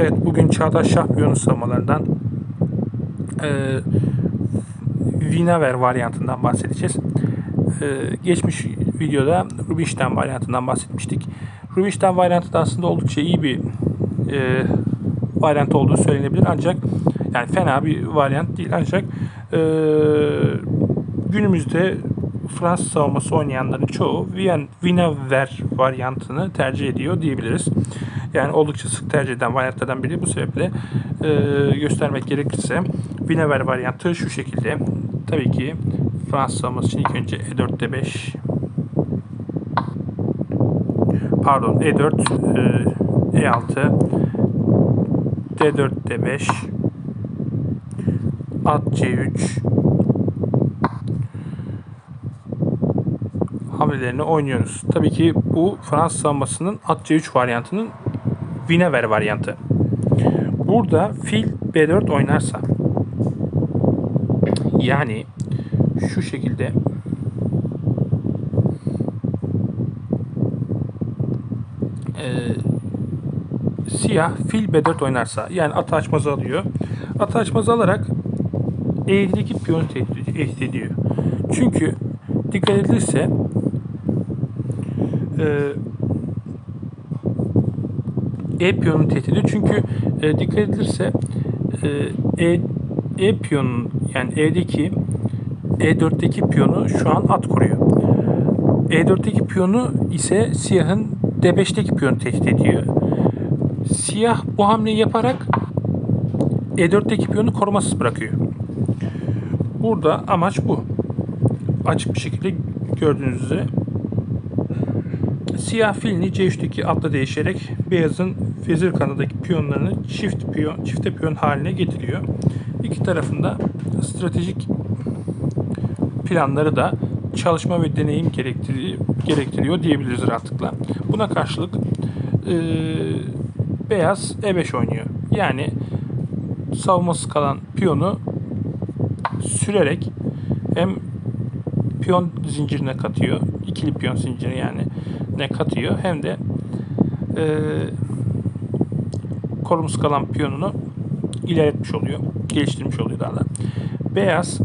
Evet bugün Çağdaş Şampiyonu savunmalarından e, Winaver varyantından bahsedeceğiz. E, geçmiş videoda Rubinstein varyantından bahsetmiştik. Rubinstein varyantı da aslında oldukça iyi bir e, varyant olduğu söylenebilir ancak yani fena bir varyant değil ancak e, günümüzde Fransız savunması oynayanların çoğu Wien- Winaver varyantını tercih ediyor diyebiliriz. Yani oldukça sık tercih edilen varyantlardan biri. Bu sebeple e, göstermek gerekirse Winaver varyantı şu şekilde. Tabii ki Fransız savunması için ilk önce E E4 D5 pardon E4 e, E6 D4 D5 At C3 hamlelerini oynuyoruz. Tabii ki bu Fransız savunmasının at C3 varyantının Winaver varyantı. Burada fil B4 oynarsa yani şu şekilde eee siyah fil B4 oynarsa yani atı açmazı alıyor. Atı açmazı alarak E7'deki piyonu tehdit ediyor. Çünkü dikkat edilirse e, E piyonunu tehdit ediyor. Çünkü e, dikkat edilirse e, E, piyonun yani E'deki E4'teki piyonu şu an at koruyor. E4'teki piyonu ise siyahın D5'teki piyonu tehdit ediyor. Siyah bu hamleyi yaparak E4'teki piyonu korumasız bırakıyor. Burada amaç bu. Açık bir şekilde gördüğünüz üzere siyah filini C3'teki atla değişerek beyazın vezir kanadındaki piyonlarını çift piyon, çifte piyon haline getiriyor. İki tarafında stratejik planları da çalışma ve deneyim gerektiriyor, gerektiriyor diyebiliriz rahatlıkla. Buna karşılık e, beyaz E5 oynuyor. Yani savunması kalan piyonu sürerek hem piyon zincirine katıyor. ikili piyon zinciri yani ne katıyor hem de e, korumsuz kalan piyonunu ilerletmiş oluyor. Geliştirmiş oluyor daha da. Beyaz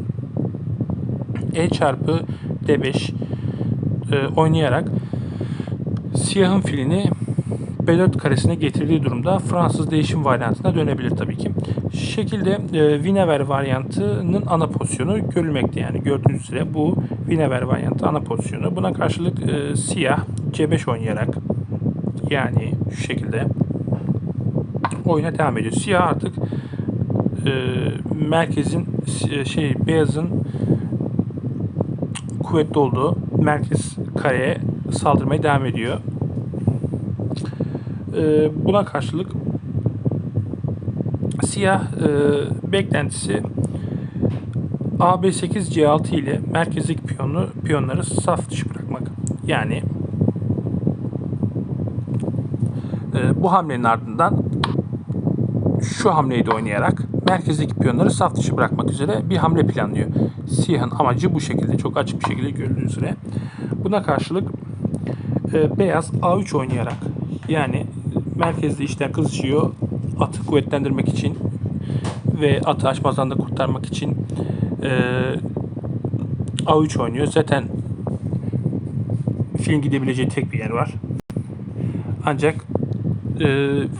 E çarpı D5 e, oynayarak siyahın filini B4 karesine getirdiği durumda Fransız değişim varyantına dönebilir tabii ki. Şekilde e, Winaver varyantının ana pozisyonu görülmekte yani gördüğünüz üzere bu Winaver varyantı ana pozisyonu. Buna karşılık e, siyah C5 oynayarak yani şu şekilde oyuna devam ediyor. Siyah artık e, merkezin e, şey beyazın kuvvetli olduğu merkez kareye saldırmaya devam ediyor. E, buna karşılık siyah e, beklentisi AB8 C6 ile merkezlik piyonu piyonları saf dışı bırakmak. Yani e, bu hamlenin ardından şu hamleyi de oynayarak merkezdeki piyonları saf dışı bırakmak üzere bir hamle planlıyor. Siyahın amacı bu şekilde çok açık bir şekilde görüldüğü üzere. Buna karşılık e, beyaz A3 oynayarak yani merkezde işler kızışıyor. Atı kuvvetlendirmek için ve atı açmazdan da kurtarmak için e, A3 oynuyor. Zaten film gidebileceği tek bir yer var. Ancak e,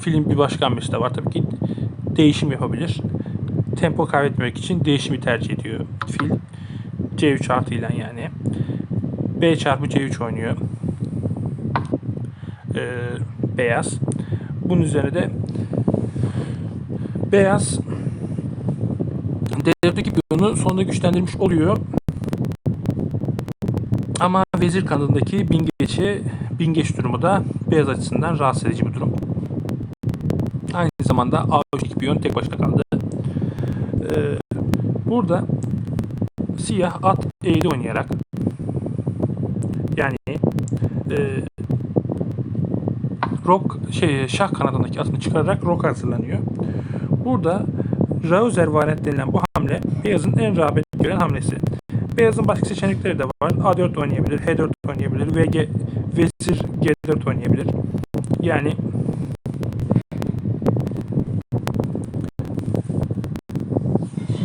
film bir başka hamlesi de var tabii ki. Değişim yapabilir. Tempo kaybetmemek için değişimi tercih ediyor fil. C3 artı ile yani. B çarpı C3 oynuyor. E, beyaz. Bunun üzerine de beyaz D4'teki piyonu sonunda güçlendirmiş oluyor. Ama vezir kanadındaki bin geçe bin geç durumu da beyaz açısından rahatsız edici bir durum. Aynı zamanda A3'teki piyon tek başına kaldı. Ee, burada siyah at E7 oynayarak yani e, rok şey şah kanadındaki atını çıkararak rok hazırlanıyor. Burada Rauser variant denilen bu hamle beyazın en rağbet gören hamlesi. Beyazın başka seçenekleri de var. A4 oynayabilir, H4 oynayabilir, VG, vezir G4 oynayabilir. Yani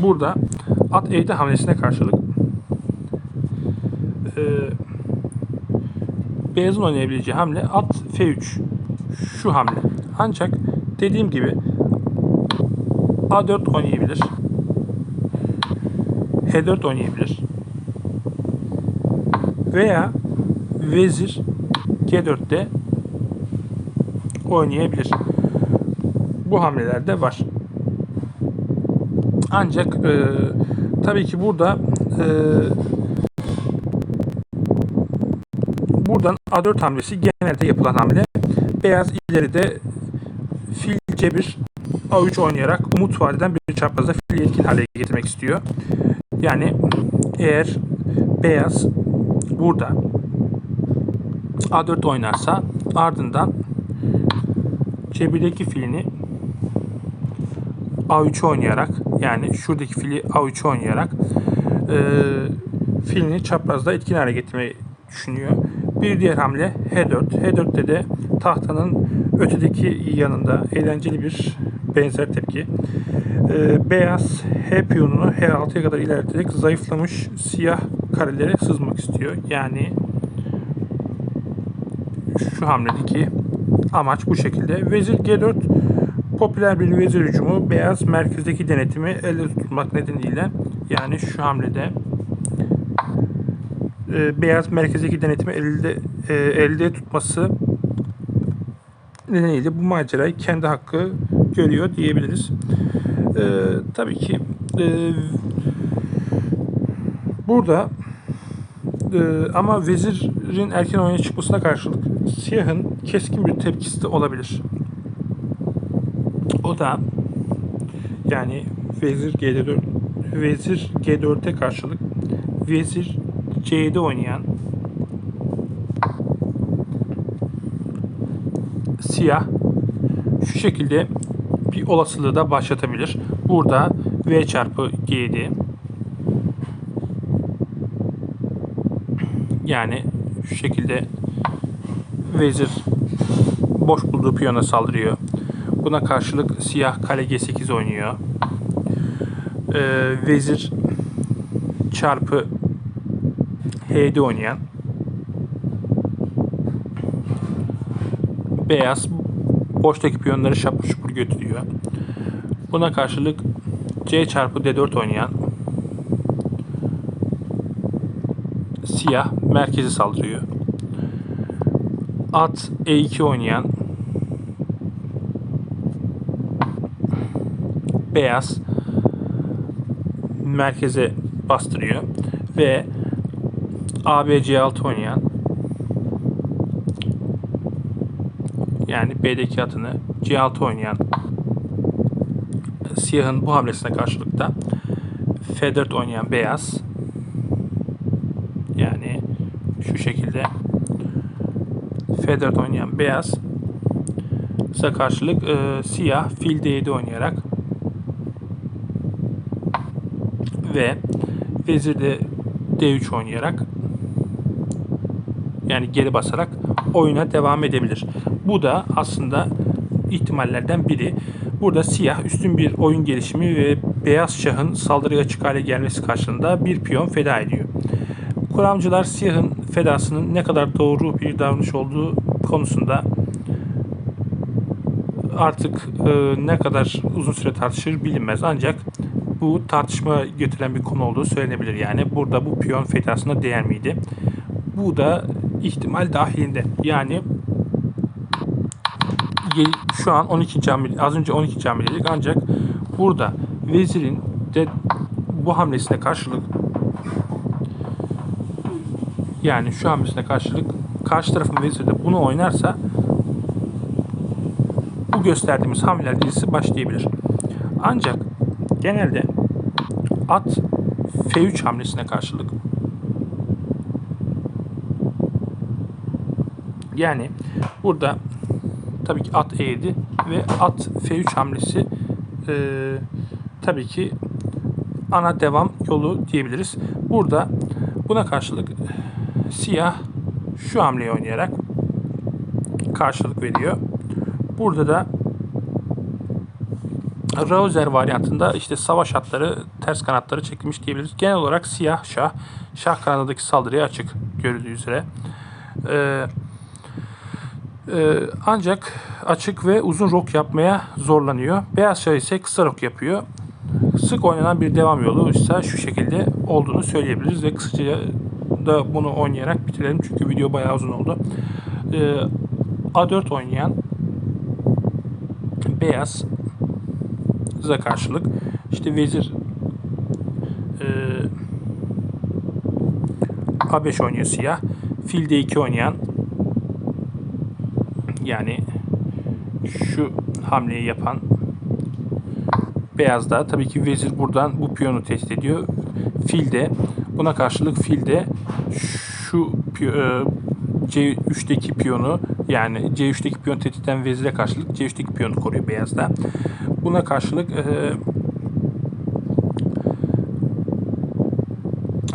burada at E7 hamlesine karşılık e, beyazın oynayabileceği hamle at F3 şu hamle. Ancak dediğim gibi A4 oynayabilir. H4 oynayabilir. Veya vezir G4'te oynayabilir. Bu hamleler de var. Ancak e, tabii ki burada e, buradan A4 hamlesi genelde yapılan hamle. Beyaz ileride fil C1 A3 oynayarak umut vadeden bir çaprazda fil etkin hale getirmek istiyor. Yani eğer beyaz burada A4 oynarsa ardından C1'deki filini A3 oynayarak yani şuradaki fili A3 oynayarak e, filini çaprazda etkin hale getirmeyi düşünüyor. Bir diğer hamle H4. H4'te de tahtanın ötedeki yanında eğlenceli bir benzer tepki. E, beyaz H piyonunu H6'ya kadar ilerleterek zayıflamış siyah karelere sızmak istiyor. Yani şu hamledeki amaç bu şekilde. Vezir G4 popüler bir vezir hücumu. Beyaz merkezdeki denetimi elde tutmak nedeniyle yani şu hamlede e, beyaz merkezdeki denetimi elde e, elde tutması nedeniyle bu macerayı kendi hakkı görüyor diyebiliriz. E, tabii ki e, burada e, ama vezirin erken oyuna çıkmasına karşılık siyahın keskin bir tepkisi de olabilir. O da yani vezir G4 vezir G4'e karşılık vezir C7 oynayan siyah şu şekilde bir olasılığı da başlatabilir. Burada V çarpı G7 yani şu şekilde vezir boş bulduğu piyona saldırıyor. Buna karşılık siyah kale G8 oynuyor. Ee, vezir çarpı H7 oynayan beyaz boştaki piyonları şapur şupur götürüyor. Buna karşılık C çarpı D4 oynayan siyah merkezi saldırıyor. At E2 oynayan beyaz merkeze bastırıyor ve ABC6 oynayan yani B'deki atını C6 oynayan siyahın bu hamlesine karşılıkta F4 oynayan beyaz yani şu şekilde F4 oynayan beyaz ise karşılık e, siyah fil D7 oynayarak ve vezir de D3 oynayarak yani geri basarak oyuna devam edebilir. Bu da aslında ihtimallerden biri. Burada siyah üstün bir oyun gelişimi ve beyaz şahın saldırıya açık hale gelmesi karşılığında bir piyon feda ediyor. Kuramcılar siyahın fedasının ne kadar doğru bir davranış olduğu konusunda artık e, ne kadar uzun süre tartışır bilinmez. Ancak bu tartışma götüren bir konu olduğu söylenebilir. Yani burada bu piyon fedasına değer miydi? Bu da ihtimal dahilinde. Yani şu an 12. hamle, az önce 12. hamleydik ancak burada vezirin de bu hamlesine karşılık yani şu hamlesine karşılık karşı tarafın veziri de bunu oynarsa bu gösterdiğimiz hamleler dizisi başlayabilir. Ancak genelde at F3 hamlesine karşılık yani burada tabii ki at E7 ve at F3 hamlesi e, tabii ki ana devam yolu diyebiliriz. Burada buna karşılık siyah şu hamleyi oynayarak karşılık veriyor. Burada da Rauzer varyantında işte savaş atları, ters kanatları çekilmiş diyebiliriz. Genel olarak siyah şah, şah kanadındaki saldırıya açık görüldüğü üzere. Ee, e, ancak açık ve uzun rok yapmaya zorlanıyor. Beyaz şah ise kısa rok yapıyor. Sık oynanan bir devam yolu ise şu şekilde olduğunu söyleyebiliriz ve kısaca da bunu oynayarak bitirelim çünkü video bayağı uzun oldu. Ee, A4 oynayan beyaz za karşılık işte vezir e, A5 oynuyor siyah. Fil D2 oynayan yani şu hamleyi yapan beyaz da tabii ki vezir buradan bu piyonu test ediyor. Fil de buna karşılık fil de şu e, C3'teki piyonu yani C3'teki piyon tehditten vezire karşılık C3'teki piyonu koruyor beyaz da. Buna karşılık e,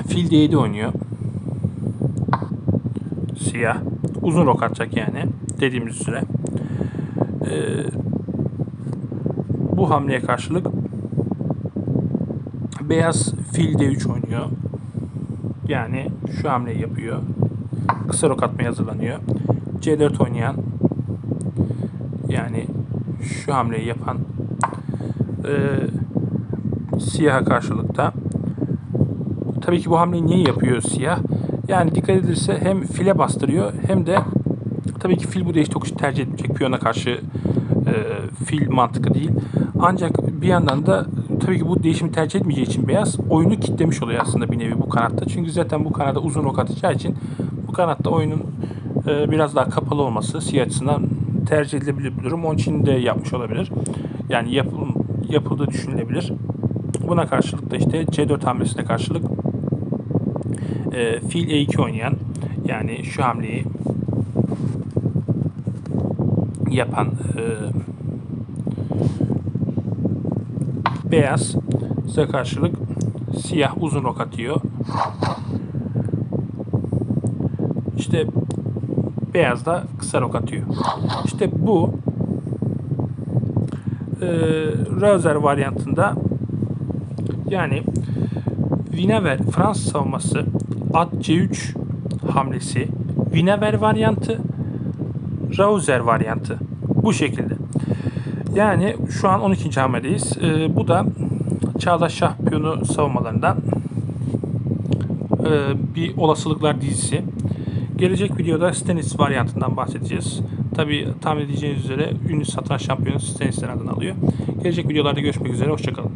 fil D7 oynuyor. Siyah. Uzun rok atacak yani. Dediğimiz üzere. E, bu hamleye karşılık beyaz fil D3 oynuyor. Yani şu hamleyi yapıyor. Kısa rok atmaya hazırlanıyor. C4 oynayan yani şu hamleyi yapan e, siyaha karşılıkta. Tabii ki bu hamleyi niye yapıyor siyah? Yani dikkat edilirse hem file bastırıyor hem de tabii ki fil bu değiş tokuşu tercih etmeyecek. Piyona karşı e, fil mantıklı değil. Ancak bir yandan da tabii ki bu değişimi tercih etmeyeceği için beyaz oyunu kitlemiş oluyor aslında bir nevi bu kanatta. Çünkü zaten bu kanada uzun rok atacağı için bu kanatta oyunun e, biraz daha kapalı olması siyah açısından tercih edilebilir bir durum. Onun için de yapmış olabilir. Yani yapıl, yapıldığı düşünülebilir. Buna karşılık da işte C4 hamlesine karşılık e, fil E2 oynayan yani şu hamleyi yapan e, beyaz size karşılık siyah uzun rok atıyor. İşte beyaz da kısa rok atıyor. İşte bu e, Rauzer varyantında yani Wiener Fransız savunması at C3 hamlesi Wiener varyantı Rauzer varyantı bu şekilde. Yani şu an 12. hamledeyiz. E, bu da Çağdaş Şah piyonu savunmalarından e, bir olasılıklar dizisi. Gelecek videoda Stennis varyantından bahsedeceğiz. Tabi tahmin edeceğiniz üzere ünlü satranç şampiyonu Stennis'ten adını alıyor. Gelecek videolarda görüşmek üzere. Hoşçakalın.